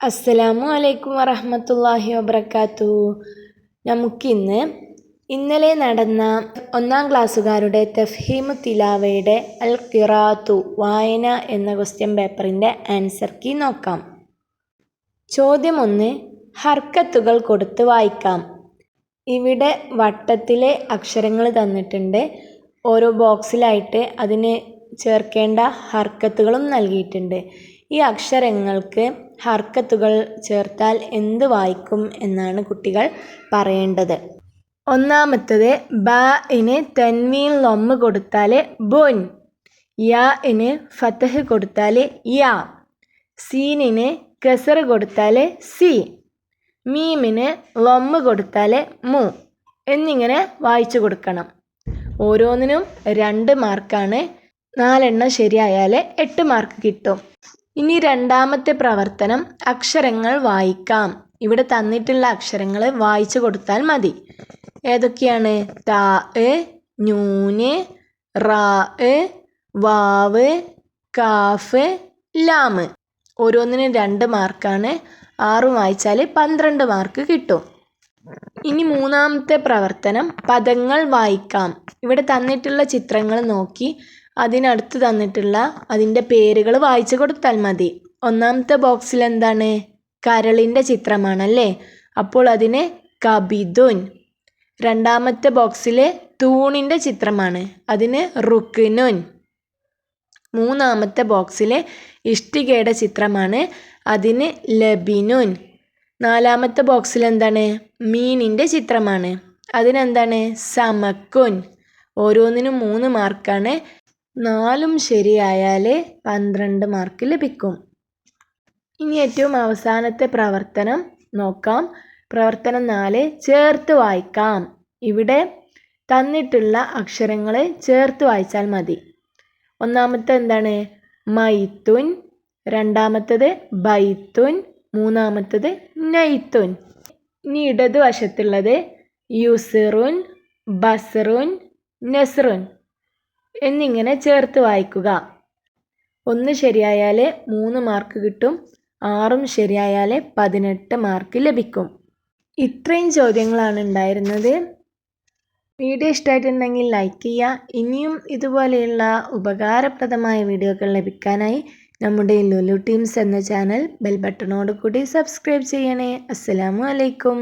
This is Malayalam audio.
അസ്സലാമു അലൈക്കും വറഹമത്തല്ലാഹി വബർക്കാത്തു നമുക്കിന്ന് ഇന്നലെ നടന്ന ഒന്നാം ക്ലാസ്സുകാരുടെ തഫ്ഹീമു തിലാവയുടെ അൽ ഖിറാത്തു വായന എന്ന ക്വസ്റ്റ്യൻ പേപ്പറിന്റെ ആൻസർ കീ നോക്കാം. ചോദ്യം ഒന്ന് ഹർക്കത്തുകൾ കൊടുത്ത് വായിക്കാം. ഇവിടെ വട്ടത്തിലെ അക്ഷരങ്ങൾ തന്നിട്ടുണ്ട്. ഓരോ ബോക്സിലായിട്ട് അതിന് ചേർക്കേണ്ട ഹർക്കത്തുകളും നൽകിയിട്ടുണ്ട്. ഈ അക്ഷരങ്ങൾക്ക് ഹർക്കത്തുകൾ ചേർത്താൽ എന്ത് വായിക്കും എന്നാണ് കുട്ടികൾ പറയേണ്ടത്. ഒന്നാമത്തത് ബ ഇന് തൻവീൻ ലൊമ്മ് കൊടുത്താൽ ബുൻ യാ ഇന് ഫത്തഹ് കൊടുത്താൽ യാ സീനിന് കസർ കൊടുത്താൽ സി മീമിന് ലൊമ്മ് കൊടുത്താൽ മു എന്നിങ്ങനെ വായിച്ചു കൊടുക്കണം. ഓരോന്നിനും രണ്ട് മാർക്കാണ് നാലെണ്ണം ശരിയായാൽ എട്ട് മാർക്ക് കിട്ടും. ഇനി രണ്ടാമത്തെ പ്രവർത്തനം അക്ഷരങ്ങൾ വായിക്കാം. ഇവിടെ തന്നിട്ടുള്ള അക്ഷരങ്ങൾ വായിച്ചു കൊടുത്താൽ മതി. ഏതൊക്കെയാണ്? താ നൂന് റാ വാവ് കാഫ് ലാമ് ഓരോന്നിനും രണ്ട് മാർക്കാണ്. ആറ് വായിച്ചാൽ പന്ത്രണ്ട് മാർക്ക് കിട്ടും. ഇനി മൂന്നാമത്തെ പ്രവർത്തനം പദങ്ങൾ വായിക്കാം. ഇവിടെ തന്നിട്ടുള്ള ചിത്രങ്ങൾ നോക്കി അതിനടുത്ത് തന്നിട്ടുള്ള അതിന്റെ പേരുകൾ വായിച്ചു കൊടുത്താൽ മതി. ഒന്നാമത്തെ ബോക്സിൽ എന്താണ്? കരളിന്റെ ചിത്രമാണല്ലേ? അപ്പോൾ അതിന് കബിദുൻ രണ്ടാമത്തെ ബോക്സിൽ തൂണിന്റെ ചിത്രമാണ്. അതിന് റുക്കിനുൻ മൂന്നാമത്തെ ബോക്സിലെ ഇഷ്ടികയുടെ ചിത്രമാണ്. അതിന് ലബിനുൻ. നാലാമത്തെ ബോക്സിൽ എന്താണ്? മീനിന്റെ ചിത്രമാണ്. അതിനെന്താണ്? സമക്കുൻ. ഓരോന്നിനും മൂന്ന് മാർക്കാണ്. നാലും ശരിയായാൽ പന്ത്രണ്ട് മാർക്ക് ലഭിക്കും. ഇനി ഏറ്റവും അവസാനത്തെ പ്രവർത്തനം നോക്കാം. പ്രവർത്തനം നാല് ചേർത്ത് വായിക്കാം. ഇവിടെ തന്നിട്ടുള്ള അക്ഷരങ്ങൾ ചേർത്ത് വായിച്ചാൽ മതി. ഒന്നാമത്തെ എന്താണ്? മൈത്തുൻ രണ്ടാമത്തത് ബൈത്തുൻ മൂന്നാമത്തത് നൈത്തുൻ. ഇനി ഇടതുവശത്തുള്ളത് യുസിറുൻ ബസറുൻ നസ്റുൻ എന്നിങ്ങനെ ചേർത്ത് വായിക്കുക. ഒന്ന് ശരിയായാൽ മൂന്ന് മാർക്ക് കിട്ടും ആറും ശരിയായാൽ പതിനെട്ട് മാർക്ക് ലഭിക്കും. ഇത്രയും ചോദ്യങ്ങളാണ് ഉണ്ടായിരുന്നത്. വീഡിയോ ഇഷ്ടമായിട്ടുണ്ടെങ്കിൽ ലൈക്ക് ചെയ്യുക. ഇനിയും ഇതുപോലെയുള്ള ഉപകാരപ്രദമായ വീഡിയോകൾ ലഭിക്കാനായി നമ്മുടെ ലുലു ടീംസ് എന്ന ചാനൽ ബെൽ ബട്ടണോട് കൂടി സബ്സ്ക്രൈബ് ചെയ്യണേ. അസ്സലാമു അലൈക്കും.